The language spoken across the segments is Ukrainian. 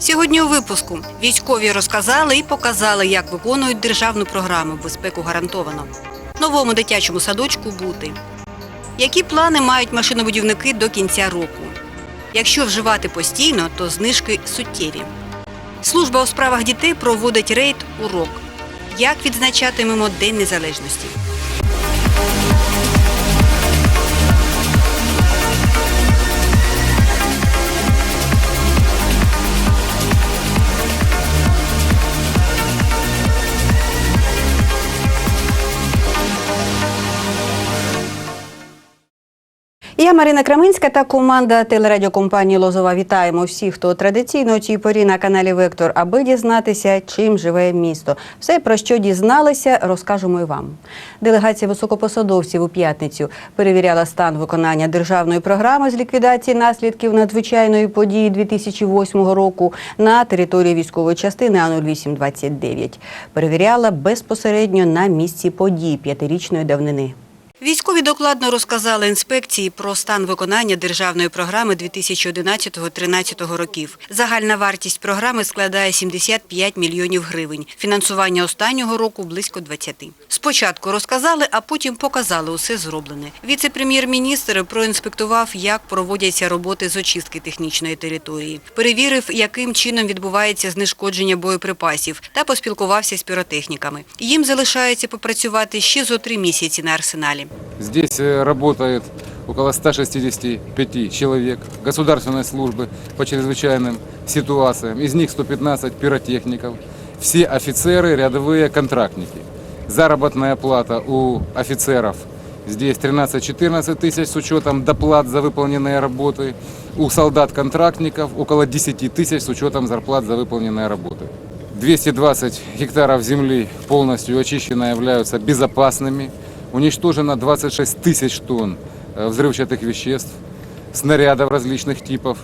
Сьогодні у випуску військові розказали і показали, як виконують державну програму безпеку гарантовано. Новому дитячому садочку бути. Які плани мають машинобудівники до кінця року? Якщо вживати постійно, то знижки суттєві. Служба у справах дітей проводить рейд урок. Як відзначатимемо День Незалежності? Я Марина Краминська та команда телерадіокомпанії Лозова вітаємо всіх, хто традиційно у цій порі на каналі Вектор, аби дізнатися, чим живе місто. Все, про що дізналися, розкажемо і вам. Делегація високопосадовців у п'ятницю перевіряла стан виконання державної програми з ліквідації наслідків надзвичайної події 2008 року на території військової частини А0829. Перевіряла безпосередньо на місці подій п'ятирічної давнини. Військові докладно розказали інспекції про стан виконання державної програми 2011-2013 років. Загальна вартість програми складає 75 мільйонів гривень. Фінансування останнього року близько 20. Спочатку розказали, а потім показали усе зроблене. Віце-прем'єр-міністр проінспектував, як проводяться роботи з очистки технічної території. Перевірив, яким чином відбувається знешкодження боєприпасів та поспілкувався з піротехніками. Їм залишається попрацювати ще зо три місяці на арсеналі. Здесь э, работает около 165 человек государственной службы по чрезвычайным ситуациям. Из них 115 пиротехников. Все офицеры, рядовые контрактники. Заработная плата у офицеров здесь 13-14 тысяч с учетом доплат за выполненные работы. У солдат-контрактников около 10 тысяч с учетом зарплат за выполненные работы. 220 гектаров земли полностью очищено являются безопасными. Уничтожено 26 тысяч тонн э, взрывчатых веществ, снарядов различных типов.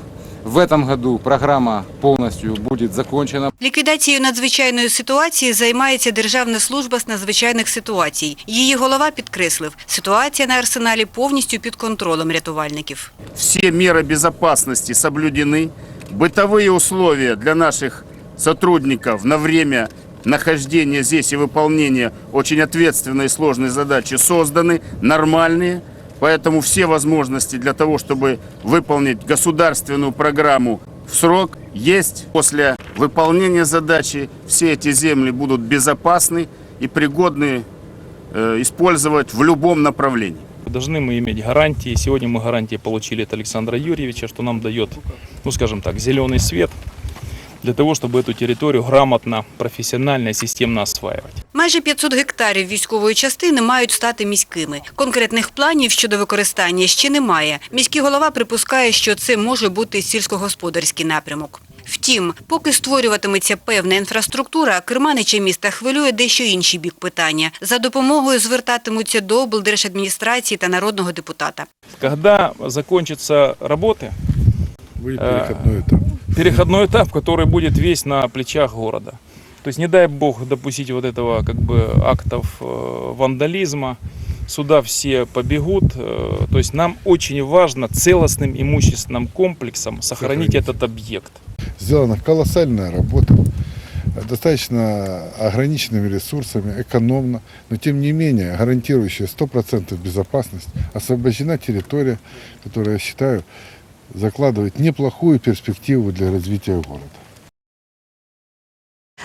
В этом году программа полностью будет закончена. Ліквідацією надзвичайної ситуації займається Державна служба з надзвичайних ситуацій. Її голова підкреслив, ситуація на арсеналі повністю під контролем рятувальників. все меры безопасности соблюдены, бытовые условия для наших сотрудников на время Нахождения здесь и выполнения очень ответственной и сложной задачи созданы, нормальные, поэтому все возможности для того, чтобы выполнить государственную программу в срок есть. После выполнения задачи все эти земли будут безопасны и пригодны э, использовать в любом направлении. Должны мы иметь гарантии. Сегодня мы гарантии получили от Александра Юрьевича, что нам дает, ну скажем так, зеленый свет для того, чтобы эту территорию грамотно, профессионально и системно осваивать. Майже 500 гектарів військової частини мають стати міськими. Конкретних планів щодо використання ще немає. Міський голова припускає, що це може бути сільськогосподарський напрямок. Втім, поки створюватиметься певна інфраструктура, керманича міста хвилює дещо інший бік питання. За допомогою звертатимуться до облдержадміністрації та народного депутата. Когда закончатся работы, Вы Э, переходной этап. переходной этап, который будет весь на плечах города. То есть не дай бог допустить вот этого как бы актов э, вандализма, сюда все побегут. э, То есть нам очень важно целостным имущественным комплексом сохранить Сохранить. этот объект. Сделана колоссальная работа, достаточно ограниченными ресурсами, экономно, но тем не менее гарантирующая 100% безопасность. Освобождена территория, которая, я считаю, закладывает неплохую перспективу для развития города.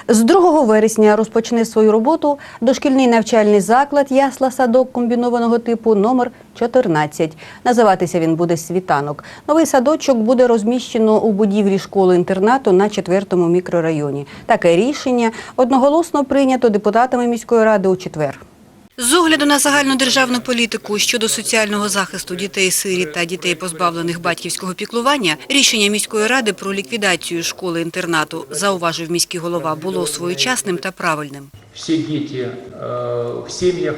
З 2 вересня розпочне свою роботу дошкільний навчальний заклад Ясла садок комбінованого типу номер 14. Називатися він буде світанок. Новий садочок буде розміщено у будівлі школи-інтернату на 4-му мікрорайоні. Таке рішення одноголосно прийнято депутатами міської ради у четвер. З огляду на загальну державну політику щодо соціального захисту дітей-сиріт та дітей, позбавлених батьківського піклування, рішення міської ради про ліквідацію школи-інтернату, зауважив міський голова, було своєчасним та правильним. все дети э, в семьях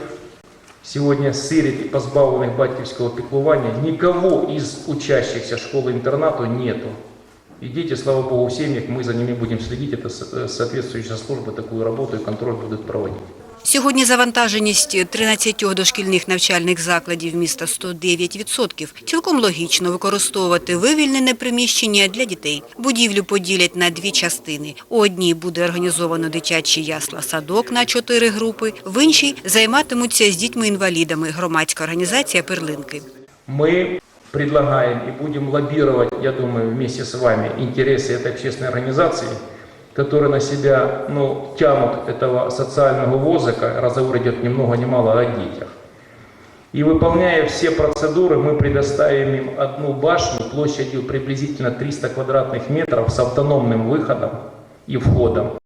сегодня сирит и позбавленных батьківського піклування. Никого из учащихся школы-интернату нету. И дети, слава богу, в семьях, мы за ними будем следить. Это со- э, соответствующая служба такую работу и контроль будет проводить. Сьогодні завантаженість 13 дошкільних навчальних закладів міста 109%. Цілком логічно використовувати вивільнене приміщення для дітей. Будівлю поділять на дві частини. У одній буде організовано дитячий ясла-садок на чотири групи, в іншій займатимуться з дітьми-інвалідами громадська організація «Перлинки». Мы предлагаем и будем лоббировать, я думаю, вместе с вами интересы этой общественной организации, которая на себя ну, тянут этого социального возика, разговор идет ни много ни мало о детях. И выполняя все процедуры, мы предоставим им одну башню площадью приблизительно 300 квадратных метров с автономным выходом и входом.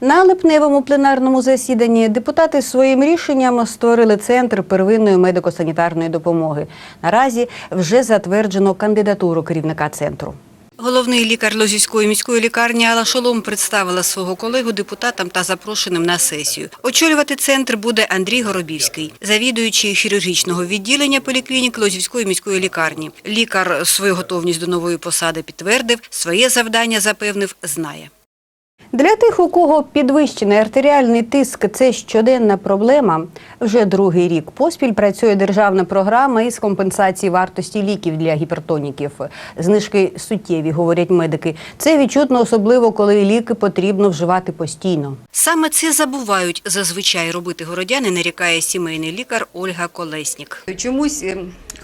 На липневому пленарному засіданні депутати своїм рішенням створили центр первинної медико-санітарної допомоги. Наразі вже затверджено кандидатуру керівника центру. Головний лікар Лозівської міської лікарні Алла Шолом представила свого колегу депутатам та запрошеним на сесію. Очолювати центр буде Андрій Горобівський, завідуючий хірургічного відділення поліклінік Лозівської міської лікарні. Лікар свою готовність до нової посади підтвердив, своє завдання запевнив, знає. Для тих, у кого підвищений артеріальний тиск це щоденна проблема, вже другий рік поспіль працює державна програма із компенсації вартості ліків для гіпертоніків. Знижки суттєві, говорять медики. Це відчутно особливо, коли ліки потрібно вживати постійно. Саме це забувають зазвичай робити городяни, нарікає сімейний лікар Ольга Колеснік. Чомусь е,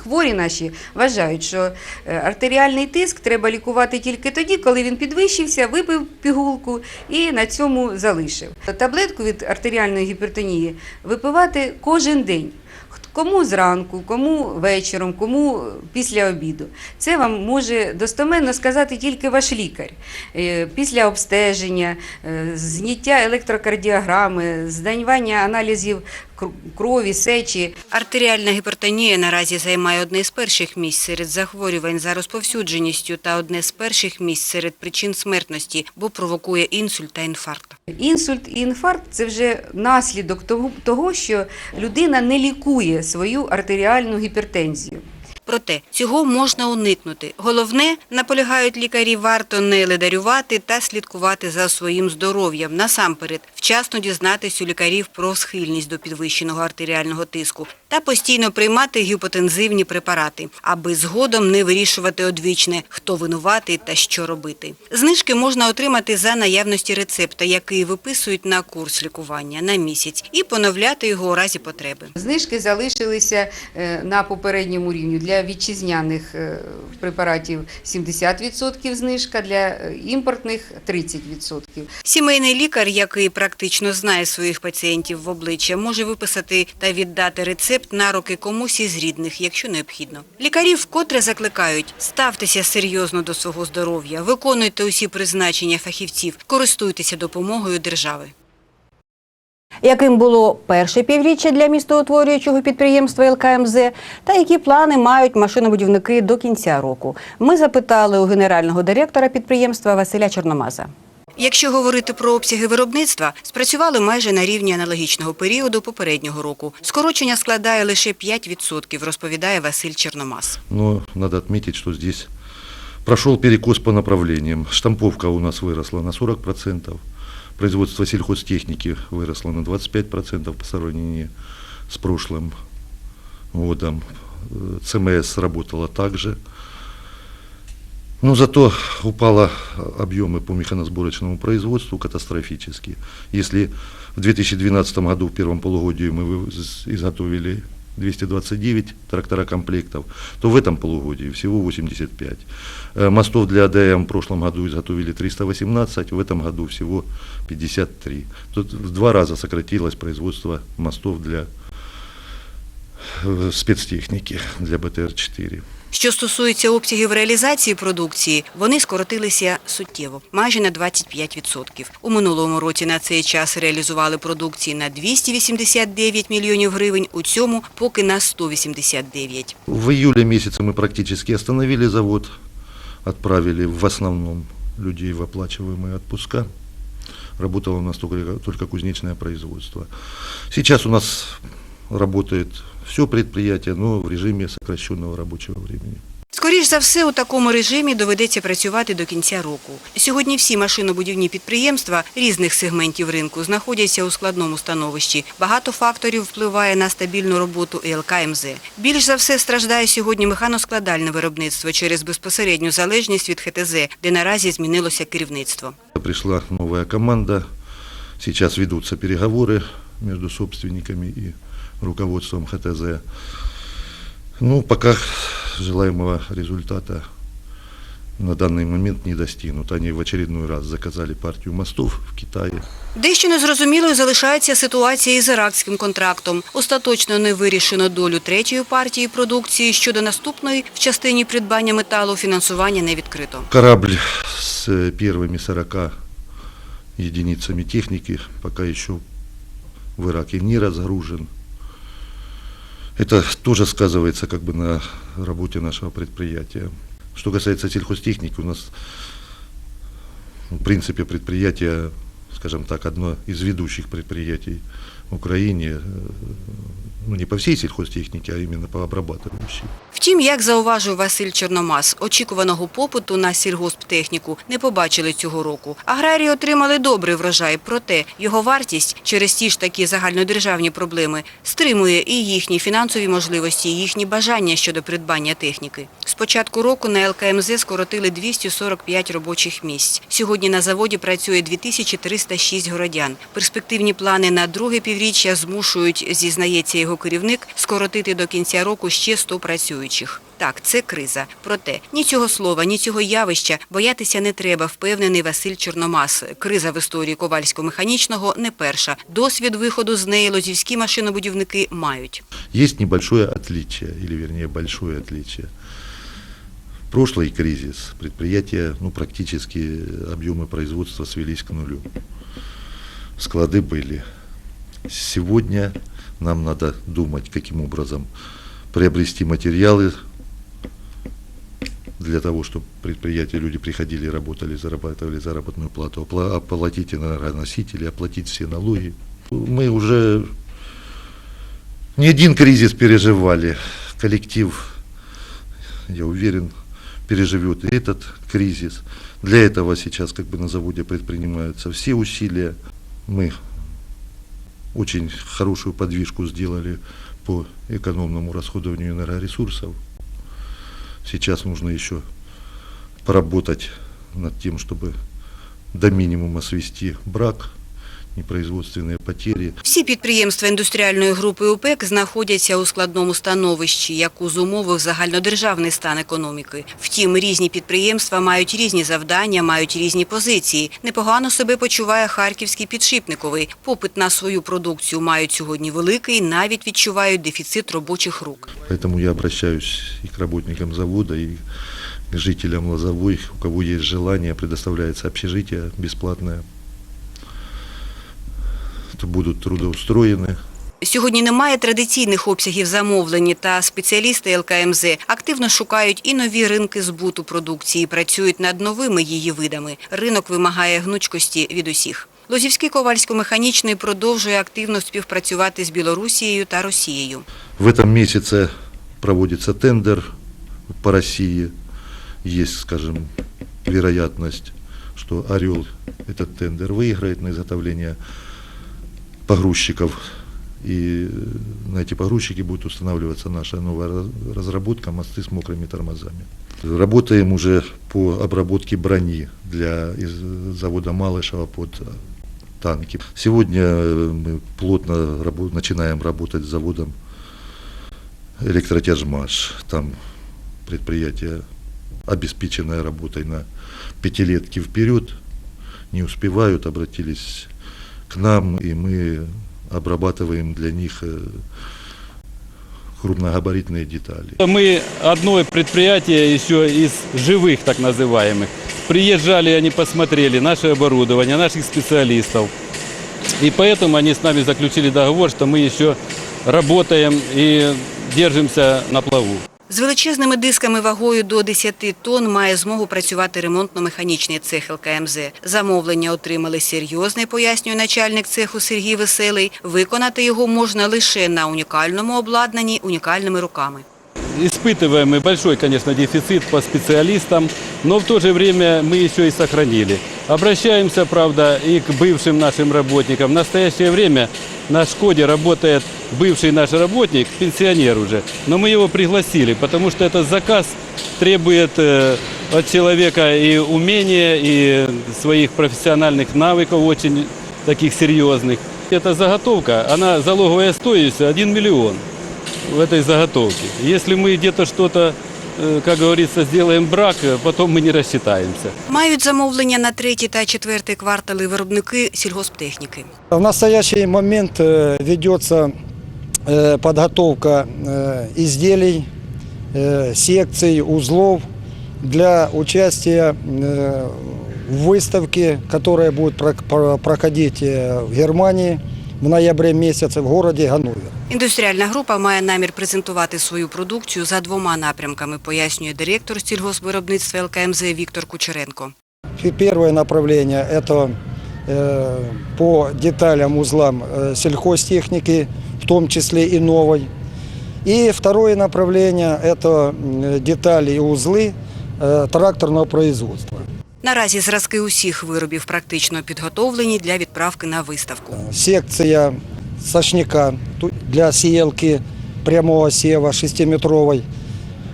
хворі наші вважають, що е, артеріальний тиск треба лікувати тільки тоді, коли він підвищився, випив пігулку і на цьому залишив. Таблетку від артеріальної гіпертонії випивати кожен день. Кому зранку, кому вечором, кому після обіду. Це вам може достоменно сказати тільки ваш лікар. Е, Після обстеження, е, зняття електрокардіограми, зданювання аналізів крові, сечі, Артеріальна гіпертонія наразі займає одне з перших місць серед захворювань за розповсюдженістю та одне з перших місць серед причин смертності, бо провокує інсульт та інфаркт. Інсульт і інфаркт це вже наслідок того, що людина не лікує свою артеріальну гіпертензію. Проте цього можна уникнути. Головне, наполягають лікарі, варто не ледарювати та слідкувати за своїм здоров'ям. Насамперед, вчасно дізнатись у лікарів про схильність до підвищеного артеріального тиску та постійно приймати гіпотензивні препарати, аби згодом не вирішувати одвічне, хто винуватий та що робити. Знижки можна отримати за наявності рецепта, який виписують на курс лікування на місяць, і поновляти його у разі потреби. Знижки залишилися е, на попередньому рівні. Для вітчизняних е, препаратів 70% знижка, для е, імпортних 30%. Сімейний лікар, який практично знає своїх пацієнтів в обличчя, може виписати та віддати рецепт на руки комусь із рідних, якщо необхідно. Лікарі вкотре закликають: ставтеся серйозно до свого здоров'я, виконуйте усі призначення фахівців, користуйтеся допомогою держави. Яким було перше півріччя для містоутворюючого підприємства ЛКМЗ та які плани мають машинобудівники до кінця року? Ми запитали у генерального директора підприємства Василя Чорномаза. Якщо говорити про обсяги виробництва, спрацювали майже на рівні аналогічного періоду попереднього року. Скорочення складає лише 5%, розповідає Василь Чорномаз. Но надо отметить, что здесь прошел перекос по направлениям. Штамповка у нас выросла на 40%, производство сельхозтехники выросло на 25% по сравнению с прошлым годом. Э, ЦМС работала также. Но зато упало объемы по механосборочному производству катастрофически. Если в 2012 году в первом полугодии мы изготовили 229 трактора комплектов, то в этом полугодии всего 85. Э, Мостов для АДМ в прошлом году изготовили 318, в этом году всего 53. Тут в два раза сократилось производство мостов для э, спецтехники, для БТР-4. Що стосується обсягів реалізації продукції, вони скоротилися суттєво, майже на 25%. У минулому році на цей час реалізували продукції на 289 мільйонів гривень, у цьому поки на 189. В июле месяце мы практически остановили завод, отправили в основном людей в оплачиваемые отпуска. Работало у нас только, только кузнечное производство. Сейчас у нас работает все предприятие, но в режиме сокращенного рабочего времени. Скоріш за все, у такому режимі доведеться працювати до кінця року. Сьогодні всі машинобудівні підприємства різних сегментів ринку знаходяться у складному становищі. Багато факторів впливає на стабільну роботу ІЛК МЗ. Більш за все страждає сьогодні механоскладальне виробництво через безпосередню залежність від ХТЗ, де наразі змінилося керівництво. Пришла новая команда. Сейчас ведутся переговоры между собственниками и руководством ХТЗ. Ну, пока желаемого результата на данный момент не достигнут. Они в очередной раз заказали партию мостов в Китае. Дещо незрозумілою залишається ситуація із іракським контрактом. Остаточно не вирішено долю третьої партії продукції. Щодо наступної в частині придбання металу фінансування не відкрито. Корабль с э, первыми 40 единицами техники пока еще в Ираке не разгружен. Это тоже сказывается как бы на работе нашего предприятия. Что касается сельхозтехники, у нас в принципе предприятие, скажем так, одно из ведущих предприятий в Украине, э, ну не по всей сельхозтехнике, а именно по обрабатывающей. Втім, як зауважив Василь Чорномас, очікуваного попиту на сільгосптехніку не побачили цього року. Аграрії отримали добрий врожай, проте його вартість через ті ж такі загальнодержавні проблеми стримує і їхні фінансові можливості, і їхні бажання щодо придбання техніки. З початку року на ЛКМЗ скоротили 245 робочих місць. Сьогодні на заводі працює 2306 городян. Перспективні плани на друге півріччя змушують, зізнається його керівник, скоротити до кінця року ще 100 працюючих. Так, це криза. Проте ні цього слова, ні цього явища боятися не треба, впевнений Василь Чорномас. Криза в історії Ковальсько-механічного не перша. Досвід виходу з неї лозівські машинобудівники мають. Есть небольшое отличие, или вернее большое отличие. В прошлый кризис предприятия, ну, практически объемы производства свелись к нулю. Склады были. Сегодня нам надо думать, каким образом приобрести материалы для того, чтобы предприятия, люди приходили, работали, зарабатывали заработную плату, опла- оплатить энергоносители, оплатить все налоги. Мы уже не один кризис переживали. Коллектив, я уверен, переживет и этот кризис. Для этого сейчас как бы на заводе предпринимаются все усилия. Мы очень хорошую подвижку сделали по экономному расходованию энергоресурсов. Сейчас нужно еще поработать над тем, чтобы до минимума свести брак, непроизводственные потери. Всі підприємства індустріальної групи ОПЕК знаходяться у складному становищі, яку зумовив загальнодержавний стан економіки. Втім, різні підприємства мають різні завдання, мають різні позиції. Непогано себе почуває харківський підшипниковий. Попит на свою продукцію мають сьогодні великий, навіть відчувають дефіцит робочих рук. Поэтому я обращаюсь и к работникам завода, и к жителям Лозовой, у кого есть желание, предоставляется общежитие бесплатное То будут трудоустроены. Сьогодні немає традиційних обсягів замовлень, та спеціалісти ЛКМЗ активно шукають і нові ринки збуту продукції, працюють над новими її видами. Ринок вимагає гнучкості від усіх. Лозівський Ковальсько-механічний продовжує активно співпрацювати з Білорусією та Росією. В этом месяце проводится тендер по России. Есть, скажем, вероятность, что «Орел» этот тендер выиграет на изготовление погрузчиков. И на эти погрузчики будет устанавливаться наша новая раз- разработка мосты с мокрыми тормозами. Работаем уже по обработке брони для завода Малышева под э, танки. Сегодня э, мы плотно рабо- начинаем работать с заводом электротяжмаш. Там предприятие, обеспеченное работой на пятилетки вперед, не успевают, обратились к нам, и мы обрабатываем для них э, крупногабаритные детали. Мы одно предприятие еще из живых, так называемых. Приезжали, они посмотрели наше оборудование, наших специалистов. И поэтому они с нами заключили договор, что мы еще работаем и держимся на плаву. З величезними дисками вагою до 10 тонн має змогу працювати ремонтно-механічний цех ЛКМЗ. Замовлення отримали серйозне, пояснює начальник цеху Сергій Веселий. Виконати його можна лише на унікальному обладнанні унікальними руками испытываем мы большой, конечно, дефицит по специалистам, но в то же время мы еще и сохранили. Обращаемся, правда, и к бывшим нашим работникам. В настоящее время на «Шкоде» работает бывший наш работник, пенсионер уже, но мы его пригласили, потому что этот заказ требует э, от человека и умения, и своих профессиональных навыков очень таких серьезных. Эта заготовка, она залоговая стоимость 1 миллион в этой заготовке. Если мы где-то что-то, э, как говорится, сделаем брак, э, потом мы не рассчитаемся. Мають замовлення на третій та четвертий квартали виробники сільгосптехніки. В настоящий момент э, ведется э, подготовка э, изделий, э, секций, узлов для участия э, в выставке, которая будет прок- про- проходить э, в Германии в ноябре месяце в городе Ганновер. Індустріальна група має намір презентувати свою продукцію за двома напрямками, пояснює директор сільгоспвиробництва ЛКМЗ Віктор Кучеренко. Фи- Первое направление – это э, по деталям, узлам э, сельхозтехники, в том числе и новой. И второе направление – это м, детали и узлы э, тракторного производства. Наразі зразки усіх виробів практично підготовлені для відправки на виставку. Секция сошника ту- для сеялки прямого сева 6-метровой,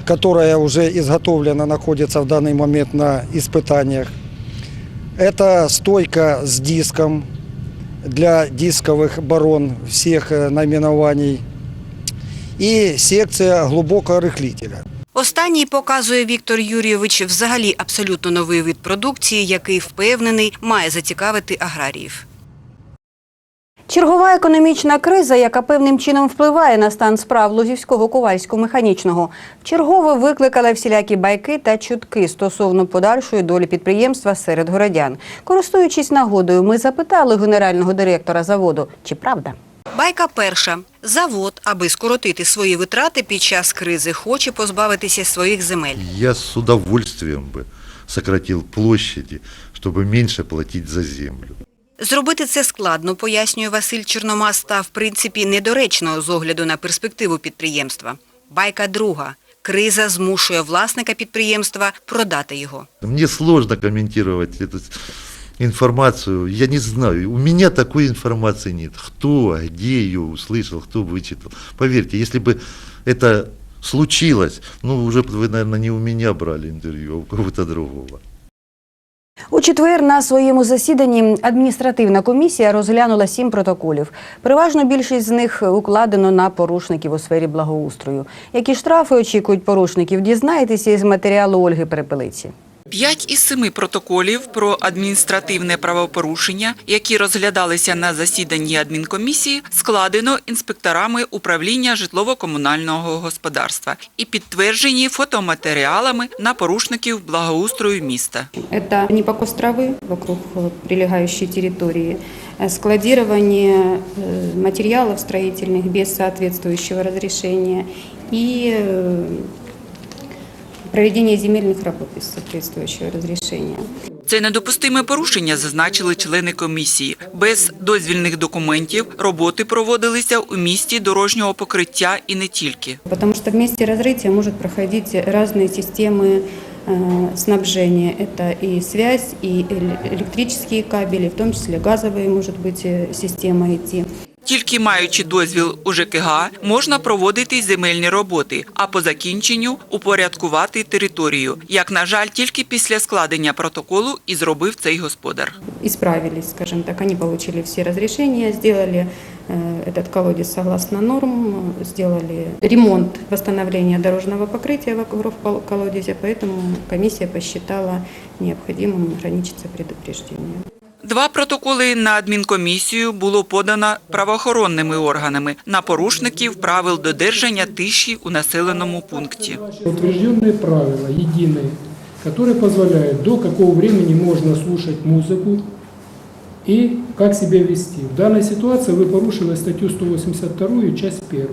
которая уже изготовлена, находится в данный момент на испытаниях. Это стойка с диском для дисковых барон всех э, наименований. И секция глубокого рыхлителя. Останній показує Віктор Юрійович взагалі абсолютно новий вид продукції, який впевнений має зацікавити аграріїв. Чергова економічна криза, яка певним чином впливає на стан справ Лозівського ковальського механічного, вчергове викликала всілякі байки та чутки стосовно подальшої долі підприємства серед городян. Користуючись нагодою, ми запитали генерального директора заводу, чи правда. Байка перша. Завод, аби скоротити свої витрати під час кризи, хоче позбавитися своїх земель. Я с удовольствием бы сократил площади, чтобы меньше платить за землю. Зробити це складно, пояснює Василь Чорномаз, та в принципі недоречно з огляду на перспективу підприємства. Байка друга. Криза змушує власника підприємства продати його. Мне сложно комментировать эту информацию. Я не знаю, у меня такой информации нет. Кто, где ее услышал, кто вычитал. Поверьте, если бы это случилось, ну уже бы вы, наверное, не у меня брали интервью, а у кого-то другого. У четвер на своєму засіданні адміністративна комісія розглянула сім протоколів. Переважно більшість з них укладено на порушників у сфері благоустрою. Які штрафи очікують порушників, дізнаєтеся із матеріалу Ольги Перепелиці. П'ять із семи протоколів про адміністративне правопорушення, які розглядалися на засіданні адмінкомісії, складено інспекторами управління житлово-комунального господарства і підтверджені фотоматеріалами на порушників благоустрою міста. Это непокос травы вокруг э, прилегающей территории, э, складирование э, материалов строительных без соответствующего разрешения и э, проведение земельных работ без соответствующего разрешения. Це недопустиме порушення, зазначили члени комісії. Без дозвільних документів роботи проводилися у місті дорожнього покриття і не тільки. Потому что в месте разрытия может проходить разные системы э, снабжения. Это и связь, и эле- электрические кабели, в том числе газовые, может быть, э, система идти. Тільки маючи дозвіл у ЖКГ, можна проводити земельні роботи, а по закінченню упорядкувати територію. Як на жаль, тільки після складення протоколу і зробив цей господар. Исправились, скажем так, они получили все разрешения, сделали э, этот колодец согласно норм, э, сделали ремонт, восстановление дорожного покрытия вокруг кол- колодезя, поэтому комиссия посчитала необходимым ограничиться предупреждением. Два протоколи на адмінкомісію було подано правоохоронними органами на порушників правил додержання тиші у населеному пункті. Утвержденные правила единые, которые позволяют до какого времени можно слушать музыку и как себя вести. В данной ситуации вы порушили статью 182, часть 1.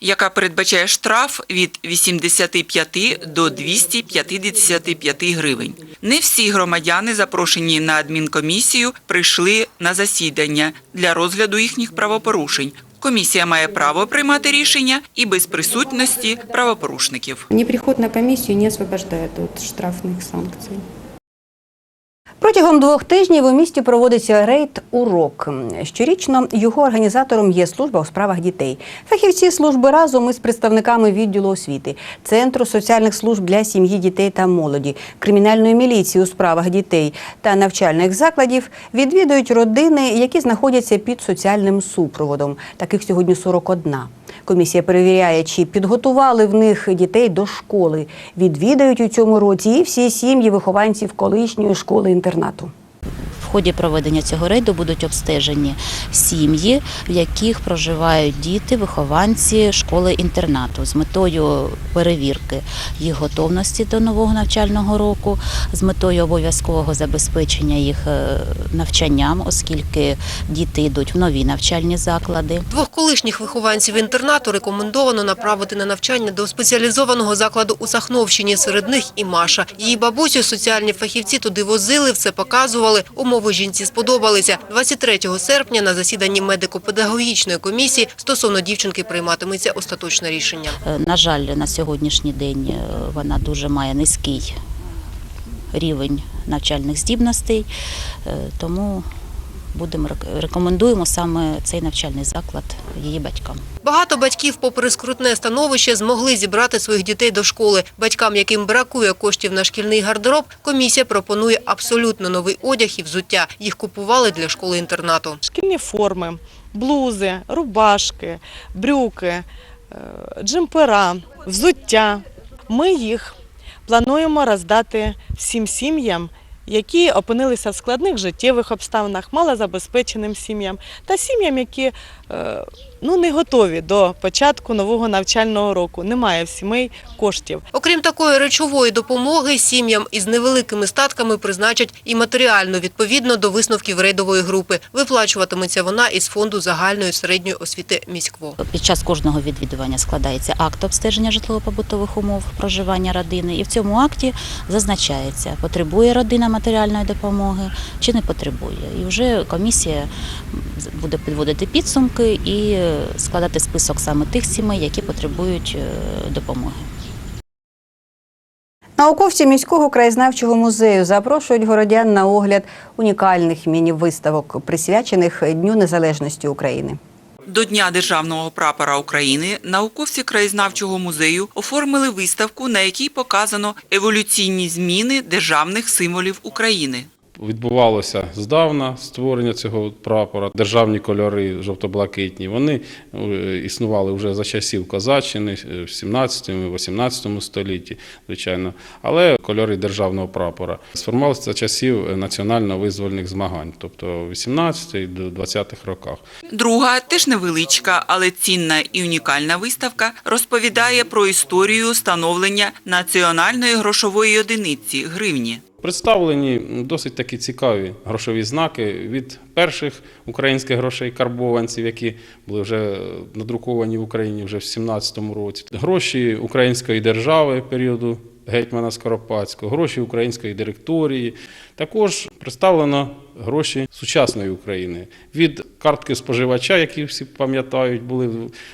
яка передбачає штраф від 85 до 255 гривень. Не всі громадяни, запрошені на адмінкомісію, прийшли на засідання для розгляду їхніх правопорушень. Комісія має право приймати рішення і без присутності правопорушників. Неприход на комиссию не освобождает от штрафных санкций. Протягом двох тижнів у місті проводиться рейд урок. Щорічно його організатором є служба у справах дітей. Фахівці служби разом із представниками відділу освіти, центру соціальних служб для сім'ї, дітей та молоді, кримінальної міліції у справах дітей та навчальних закладів відвідують родини, які знаходяться під соціальним супроводом. Таких сьогодні 41. Комісія перевіряє, чи підготували в них дітей до школи. Відвідають у цьому році і всі сім'ї вихованців колишньої школи-інтернату. В ході проведення цього рейду будуть обстежені сім'ї, в яких проживають діти, вихованці школи-інтернату з метою перевірки їх готовності до нового навчального року, з метою обов'язкового забезпечення їх е, навчанням, оскільки діти йдуть в нові навчальні заклади. Двох колишніх вихованців інтернату рекомендовано направити на навчання до спеціалізованого закладу у Сахновщині. Серед них і Маша. Її бабусю соціальні фахівці туди возили, все показували. Умови жінці сподобалися. 23 серпня на засіданні медико-педагогічної комісії стосовно дівчинки прийматиметься остаточне рішення. Е, На жаль, на сьогоднішній день е, вона дуже має низький рівень навчальних здібностей, е, тому будемо рек- рекомендуємо саме цей навчальний заклад її батькам. Багато батьків, попри скрутне становище, змогли зібрати своїх дітей до школи. Батькам, яким бракує коштів на шкільний гардероб, комісія пропонує абсолютно новий одяг і взуття. Їх купували для школи-інтернату. шкільні форми, блузи, рубашки, брюки, е, джемпера, взуття. Ми їх плануємо роздати всім сім'ям, які опинилися в складних життєвих обставинах, малозабезпеченим сім'ям та сім'ям, які е, ну, не готові до початку нового навчального року. Немає в сімей коштів. Окрім такої речової допомоги, сім'ям із невеликими статками призначать і матеріальну відповідно до висновків рейдової групи. Виплачуватиметься вона із фонду загальної середньої освіти міськво. Під час кожного відвідування складається акт обстеження житлово-побутових умов проживання родини, і в цьому акті зазначається, потребує родина матеріальної допомоги чи не потребує. І вже комісія буде підводити підсумки і складати список саме тих сімей, які потребують е, допомоги. Науковці міського краєзнавчого музею запрошують городян на огляд унікальних міні-виставок, присвячених Дню Незалежності України. До Дня державного прапора України науковці краєзнавчого музею оформили виставку, на якій показано еволюційні зміни державних символів України. Відбувалося здавна створення цього прапора, державні кольори жовто-блакитні. Вони е, існували вже за часів Козаччини е, в 17-18 столітті, звичайно. Але кольори державного прапора сформувалися за часів національно-визвольних змагань, тобто 18 до 20-х роках. Друга, теж невеличка, але цінна і унікальна виставка розповідає про історію становлення національної грошової одиниці гривні. Представлені досить такі цікаві грошові знаки від перших українських грошей карбованців, які були вже надруковані в Україні вже в 17-му році. Гроші української держави періоду гетьмана Скоропадського, гроші української директорії. Також представлено гроші сучасної України від картки споживача, які всі пам'ятають, були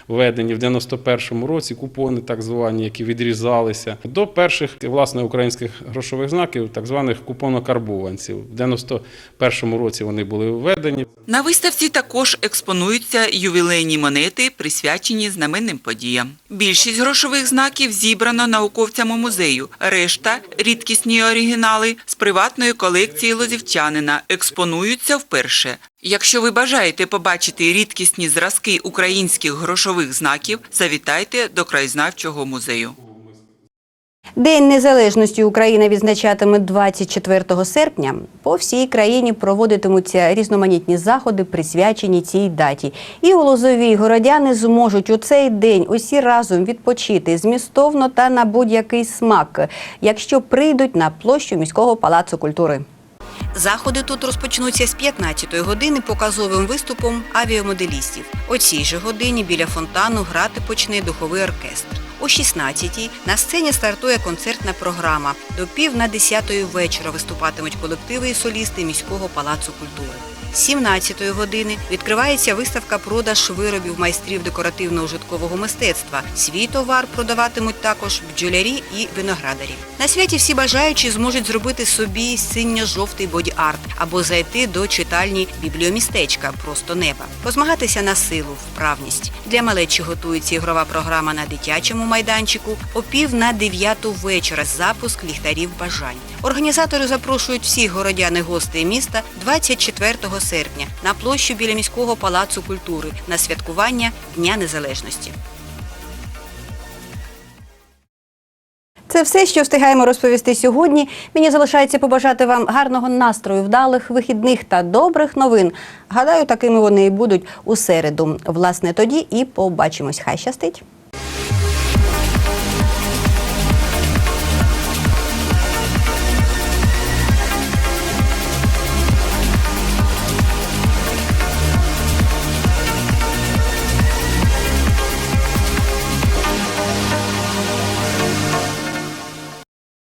введені в 91-му році, купони так звані, які відрізалися, до перших власне українських грошових знаків, так званих купонокарбованців. В 91-му році вони були введені. На виставці також експонуються ювілейні монети, присвячені знаменним подіям. Більшість грошових знаків зібрано науковцями музею. Решта рідкісні оригінали з приватної колекції лозівчанина експонуються вперше. Якщо ви бажаєте побачити рідкісні зразки українських грошових знаків, завітайте до краєзнавчого музею. День незалежності України відзначатиме 24 серпня. По всій країні проводитимуться різноманітні заходи, присвячені цій даті. І у Лозовій городяни зможуть у цей день усі разом відпочити змістовно та на будь-який смак, якщо прийдуть на площу міського палацу культури. Заходи тут розпочнуться з 15-ї години показовим виступом авіамоделістів. О цій же годині біля фонтану грати почне духовий оркестр. О 16-й на сцені стартує концертна програма. До пів на 10-ї вечора виступатимуть колективи і солісти міського палацу культури. З 17-ї години відкривається виставка продаж виробів майстрів декоративно-ужиткового мистецтва. Свій товар продаватимуть також бджолярі і виноградарі. На святі всі бажаючі зможуть зробити собі синьо-жовтий боді-арт або зайти до читальні бібліомістечка просто неба, позмагатися на силу, вправність. Для малечі готується ігрова програма на дитячому майданчику. О пів на дев'яту вечора запуск ліхтарів бажань. Організатори запрошують всіх городян і гостей міста 24 серпня на площу біля міського палацу культури на святкування Дня Незалежності. Це все, що встигаємо розповісти сьогодні. Мені залишається побажати вам гарного настрою, вдалих вихідних та добрих новин. Гадаю, такими вони і будуть у середу. Власне, тоді і побачимось. Хай щастить!